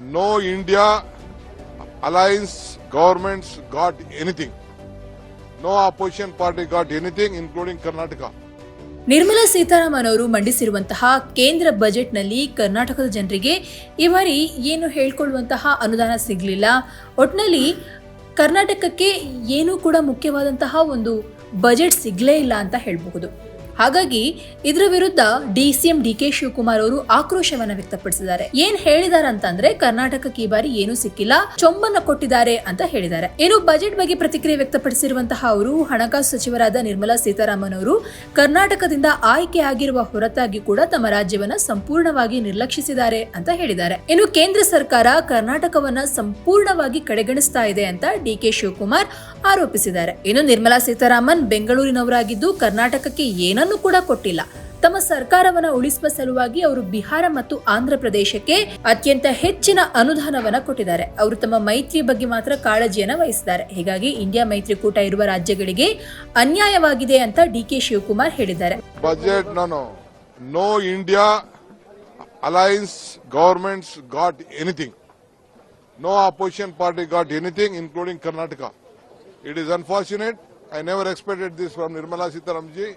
no India alliance governments got anything. No opposition party got anything, including Karnataka. Nirmala Sitharaman ಅವರು ಮಂಡಿಸಿರುವಂತಹ ಕೇಂದ್ರ ಬಜೆಟ್ನಲ್ಲಿ ಕರ್ನಾಟಕದ ಜನರಿಗೆ ಬಾರಿ ಏನು ಹೇಳ್ಕೊಳ್ಳುವಂತಹ ಅನುದಾನ ಸಿಗಲಿಲ್ಲ ಒಟ್ನಲ್ಲಿ ಕರ್ನಾಟಕಕ್ಕೆ ಏನೂ ಕೂಡ ಮುಖ್ಯವಾದಂತಹ ಒಂದು ಬಜೆಟ್ ಸಿಗಲೇ ಇಲ್ಲ ಅಂತ ಹೇಳಬಹುದು ಹಾಗಾಗಿ ಇದರ ವಿರುದ್ಧ D CM D K Shivakumar ಅವರು ಆಕ್ರೋಶವನ್ನ ವ್ಯಕ್ತಪಡಿಸಿದ್ದಾರೆ. ಏನ್ ಹೇಳಿದಾರೆ ಅಂತಂದ್ರೆ ಕರ್ನಾಟಕಕ್ಕೆ ಈ ಬಾರಿ ಏನೂ ಸಿಕ್ಕಿಲ್ಲ, ಚೊಂಬನ್ನ ಕೊಟ್ಟಿದ್ದಾರೆ ಅಂತ ಹೇಳಿದ್ದಾರೆ. ಏನು ಬಜೆಟ್ ಬಗ್ಗೆ ಪ್ರತಿಕ್ರಿಯೆ ವ್ಯಕ್ತಪಡಿಸಿರುವಂತಹ ಅವರು, ಹಣಕಾಸು ಸಚಿವರಾದ ನಿರ್ಮಲಾ ಸೀತಾರಾಮನ್ ಅವರು ಕರ್ನಾಟಕದಿಂದ ಆಯ್ಕೆ ಆಗಿರುವ ಹೊರತಾಗಿ ಕೂಡ ತಮ್ಮ ರಾಜ್ಯವನ್ನ ಸಂಪೂರ್ಣವಾಗಿ ನಿರ್ಲಕ್ಷಿಸಿದ್ದಾರೆ ಅಂತ ಹೇಳಿದ್ದಾರೆ. ಇನ್ನು ಕೇಂದ್ರ ಸರ್ಕಾರ ಕರ್ನಾಟಕವನ್ನ ಸಂಪೂರ್ಣವಾಗಿ ಕಡೆಗಣಿಸ್ತಾ ಇದೆ ಅಂತ ಡಿ ಕೆ ಶಿವಕುಮಾರ್ ಆರೋಪಿಸಿದ್ದಾರೆ. ಇನ್ನು ನಿರ್ಮಲಾ ಸೀತಾರಾಮನ್ ಬೆಂಗಳೂರಿನವರಾಗಿದ್ದು ಕರ್ನಾಟಕಕ್ಕೆ ಏನನ್ನು ಕೂಡ ಕೊಟ್ಟಿಲ್ಲ. ತಮ್ಮ ಸರ್ಕಾರವನ್ನ ಉಳಿಸುವ ಸಲುವಾಗಿ ಅವರು ಬಿಹಾರ ಮತ್ತು ಆಂಧ್ರಪ್ರದೇಶಕ್ಕೆ ಅತ್ಯಂತ ಹೆಚ್ಚಿನ ಅನುದಾನವನ್ನ ಕೊಟ್ಟಿದ್ದಾರೆ. ಅವರು ತಮ್ಮ ಮೈತ್ರಿ ಬಗ್ಗೆ ಮಾತ್ರ ಕಾಳಜಿಯನ್ನ ವಹಿಸಿದ್ದಾರೆ. ಹೀಗಾಗಿ ಇಂಡಿಯಾ ಮೈತ್ರಿಕೂಟ ಇರುವ ರಾಜ್ಯಗಳಿಗೆ ಅನ್ಯಾಯವಾಗಿದೆ ಅಂತ ಡಿ ಕೆ ಶಿವಕುಮಾರ್ ಹೇಳಿದ್ದಾರೆ. ಬಜೆಟ್ ನಾನು no India alliance governments got anything. No opposition party got anything, including Karnataka. It is unfortunate I never expected this from Nirmala Sitaram ji